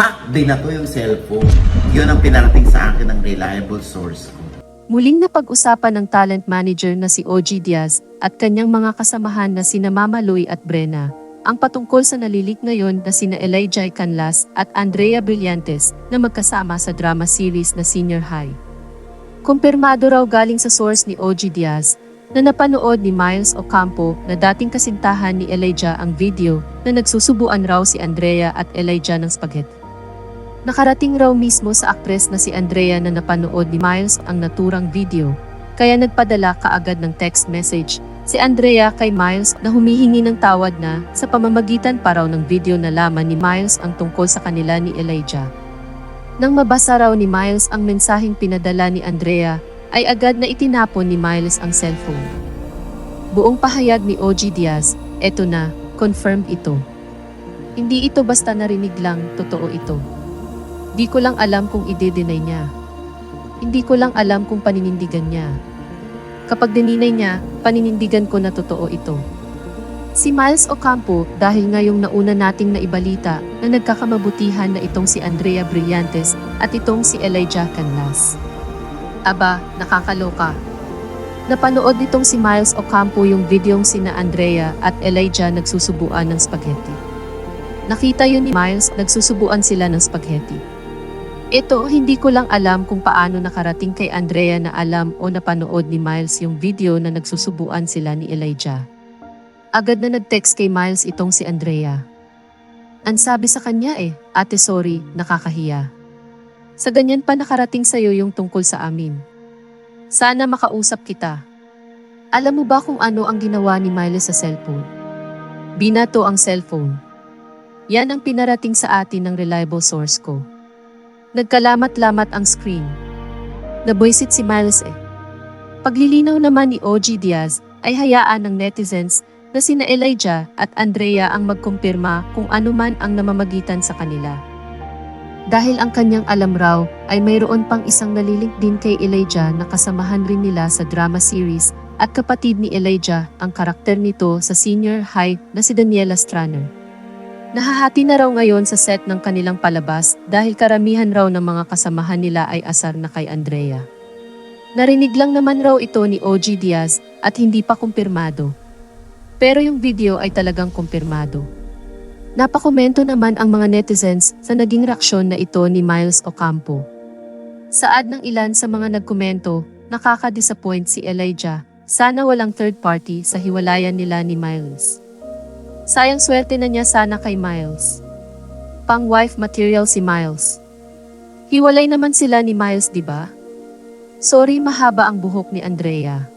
pack din na to yung cellphone. Yun ang pinarating sa akin ng reliable source ko. Muling napag-usapan ng talent manager na si OG Diaz at kanyang mga kasamahan na sina Mama Louie at Brenna ang patungkol sa nalilik ngayon na sina Elijah Canlas at Andrea Brillantes na magkasama sa drama series na Senior High. Kumpirmado raw galing sa source ni OG Diaz na napanood ni Miles Ocampo na dating kasintahan ni Elijah ang video na nagsusubuan raw si Andrea at Elijah ng spaghetti. Nakarating raw mismo sa aktres na si Andrea na napanood ni Miles ang naturang video, kaya nagpadala kaagad ng text message si Andrea kay Miles na humihingi ng tawad na sa pamamagitan pa raw ng video na laman ni Miles ang tungkol sa kanila ni Elijah. Nang mabasa raw ni Miles ang mensaheng pinadala ni Andrea, ay agad na itinapon ni Miles ang cellphone. Buong pahayag ni OG Diaz, eto na, confirmed ito. Hindi ito basta narinig lang, totoo ito. Di ko lang alam kung ide-deny niya. Hindi ko lang alam kung paninindigan niya. Kapag dininay niya, paninindigan ko na totoo ito. Si Miles Ocampo dahil ngayong nauna nating naibalita na nagkakamabutihan na itong si Andrea Brillantes at itong si Elijah Canlas. Aba, nakakaloka. Napanood nitong si Miles Ocampo yung videong sina Andrea at Elijah nagsusubuan ng spaghetti. Nakita yun ni Miles, nagsusubuan sila ng spaghetti. Ito, hindi ko lang alam kung paano nakarating kay Andrea na alam o napanood ni Miles yung video na nagsusubuan sila ni Elijah. Agad na nag-text kay Miles itong si Andrea. Ang sabi sa kanya eh, ate sorry, nakakahiya. Sa ganyan pa nakarating sa'yo yung tungkol sa amin. Sana makausap kita. Alam mo ba kung ano ang ginawa ni Miles sa cellphone? Binato ang cellphone. Yan ang pinarating sa atin ng reliable source ko. Nagkalamat-lamat ang screen. Naboisit si Miles eh. Paglilinaw naman ni OG Diaz ay hayaan ng netizens na sina Elijah at Andrea ang magkumpirma kung ano man ang namamagitan sa kanila. Dahil ang kanyang alam raw ay mayroon pang isang nalilink din kay Elijah na kasamahan rin nila sa drama series at kapatid ni Elijah ang karakter nito sa senior high na si Daniela Straner. Nahahati na raw ngayon sa set ng kanilang palabas dahil karamihan raw ng mga kasamahan nila ay asar na kay Andrea. Narinig lang naman raw ito ni OG Diaz at hindi pa kumpirmado. Pero yung video ay talagang kumpirmado. Napakomento naman ang mga netizens sa naging reaksyon na ito ni Miles Ocampo. Saad ng ilan sa mga nagkomento, nakaka-disappoint si Elijah, sana walang third party sa hiwalayan nila ni Miles. Sayang swerte na niya sana kay Miles. Pang wife material si Miles. Hiwalay naman sila ni Miles, di ba? Sorry mahaba ang buhok ni Andrea.